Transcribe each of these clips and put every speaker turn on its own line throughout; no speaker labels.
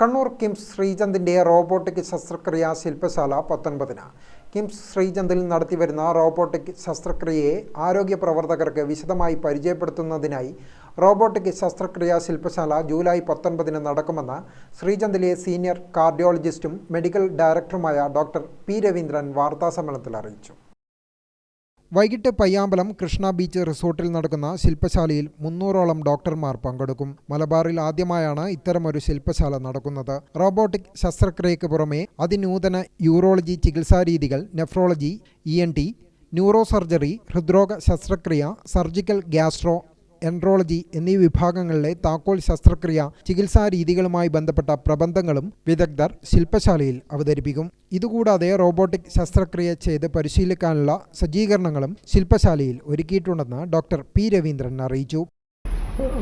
Kannur KIMS ശ്രീചന്ദിന്റെ robotic ശസ്ത്രക്രിയ ശില്പശാല പത്തൊൻപതിന്. കിംസ് ശ്രീചന്ദിൽ നടത്തിവരുന്ന റോബോട്ടിക് ശസ്ത്രക്രിയയെ ആരോഗ്യ പ്രവർത്തകർക്ക് വിശദമായി പരിചയപ്പെടുത്തുന്നതിനായി റോബോട്ടിക് ശസ്ത്രക്രിയ ശില്പശാല ജൂലൈ പത്തൊൻപതിന് നടക്കുമെന്ന് ശ്രീചന്ദിലെ സീനിയർ കാർഡിയോളജിസ്റ്റും മെഡിക്കൽ ഡയറക്ടറുമായ ഡോക്ടർ പി രവീന്ദ്രൻ വാർത്താസമ്മേളനത്തിൽ അറിയിച്ചു. വൈകിട്ട് പയ്യാമ്പലം കൃഷ്ണ ബീച്ച് റിസോർട്ടിൽ നടക്കുന്ന ശില്പശാലയിൽ മുന്നൂറോളം ഡോക്ടർമാർ പങ്കെടുക്കും. മലബാറിൽ ആദ്യമായാണ് ഇത്തരമൊരു ശില്പശാല നടക്കുന്നത്. റോബോട്ടിക് ശസ്ത്രക്രിയയ്ക്ക് പുറമെ അതിനൂതന urology ചികിത്സാരീതികൾ nephrology E N T neuro surgery ഹൃദ്രോഗ ശസ്ത്രക്രിയ സർജിക്കൽ ഗ്യാസ്ട്രോ എൻട്രോളജി എന്നീ വിഭാഗങ്ങളിലെ താക്കോൽ ശസ്ത്രക്രിയ ചികിത്സാ രീതികളുമായി ബന്ധപ്പെട്ട പ്രബന്ധങ്ങളും വിദഗ്ധർ ശില്പശാലയിൽ അവതരിപ്പിക്കും. ഇതുകൂടാതെ റോബോട്ടിക് ശസ്ത്രക്രിയ ചെയ്ത് പരിശീലിക്കാനുള്ള സജ്ജീകരണങ്ങളും ശില്പശാലയിൽ ഒരുക്കിയിട്ടുണ്ടെന്ന് ഡോക്ടർ പി രവീന്ദ്രൻ അറിയിച്ചു.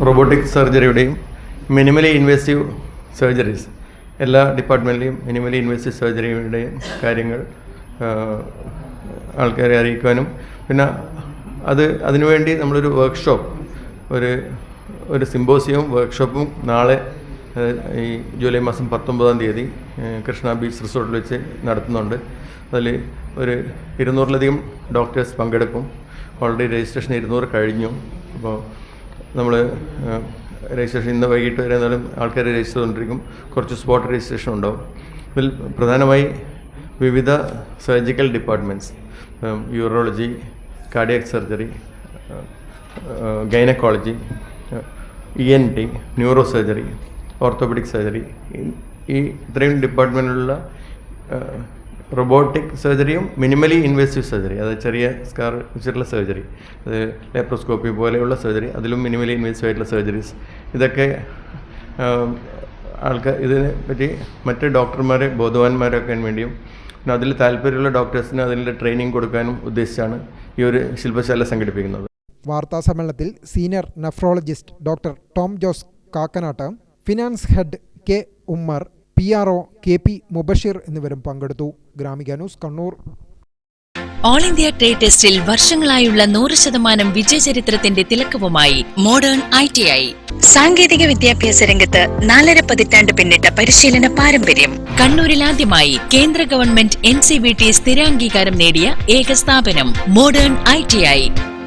റോബോട്ടിക് സർജറിയുടെയും മിനിമലി ഇൻവേസീവ് സർജറീസ് എല്ലാ ഡിപ്പാർട്ട്മെന്റിലെയും മിനിമലി ഇൻവേസീവ് സർജറിയുടെയും കാര്യങ്ങൾ ആൾക്കാരെ അറിയിക്കാനും പിന്നെ അത് അതിനുവേണ്ടി നമ്മളൊരു വർക്ക്ഷോപ്പ് ഒരു ഒരു സിമ്പോസിയവും വർക്ക്ഷോപ്പും നാളെ ഈ ജൂലൈ മാസം പത്തൊമ്പതാം തീയതി കൃഷ്ണ ബീച്ച് റിസോർട്ടിൽ വെച്ച് നടത്തുന്നുണ്ട്. അതിൽ ഒരു ഇരുന്നൂറിലധികം ഡോക്ടേഴ്സ് പങ്കെടുക്കും. ഓൾറെഡി രജിസ്ട്രേഷൻ ഇരുന്നൂറ് കഴിഞ്ഞു. അപ്പോൾ നമ്മൾ രജിസ്ട്രേഷൻ ഇന്ന് വൈകിട്ട് വരെ എന്നാലും ആൾക്കാർ രജിസ്റ്റർ ചെയ്തുകൊണ്ടിരിക്കും. കുറച്ച് സ്പോട്ട് രജിസ്ട്രേഷൻ ഉണ്ടാവും. ഇതിൽ പ്രധാനമായി വിവിധ surgical departments urology cardiac surgery gynaecology E N T neuro surgery orthopaedic surgery ഈ ഇത്രയും ഡിപ്പാർട്ട്മെന്റിലുള്ള റൊബോട്ടിക് സർജറിയും മിനിമലി ഇൻവേസീവ് സർജറി അതായത് ചെറിയ സ്കാർ വെച്ചിട്ടുള്ള സർജറി അത് ലെപ്രോസ്കോപ്പി പോലെയുള്ള സർജറി അതിലും മിനിമലി ഇൻവേസീവ് ആയിട്ടുള്ള സർജറീസ് ഇതൊക്കെ ആൾക്കാർ ഇതിനെ പറ്റി മറ്റ് ഡോക്ടർമാരെ ബോധവാന്മാരാക്കാൻ വേണ്ടിയും പിന്നെ അതിൽ താല്പര്യമുള്ള ഡോക്ടേഴ്സിന് അതിന്റെ ട്രെയിനിങ് കൊടുക്കാനും ഉദ്ദേശിച്ചാണ് ഈ ഒരു ശില്പശാല സംഘടിപ്പിക്കുന്നത്.
വാർത്താസമ്മേളനത്തിൽ senior nephrologist doctor Tom Jose Kakkanatt finance head K Ummer P R O K P Mubasheer എന്നിവരും പങ്കെടുത്തു. Gramika news Kannur.
All India trade ടെസ്റ്റിൽ വർഷങ്ങളായുള്ള നൂറ് ശതമാനം വിജയചരിത്രത്തിന്റെ തിലക്കവുമായി മോഡേൺ ഐ ടി ഐ. സാങ്കേതിക വിദ്യാഭ്യാസ രംഗത്ത് നാലര പതിറ്റാണ്ട് പിന്നിട്ട പരിശീലന പാരമ്പര്യം. കണ്ണൂരിൽ ആദ്യമായി കേന്ദ്ര government N C V T സ്ഥിരാംഗീകാരം നേടിയ ഏക സ്ഥാപനം മോഡേൺ ഐ ടി ഐ.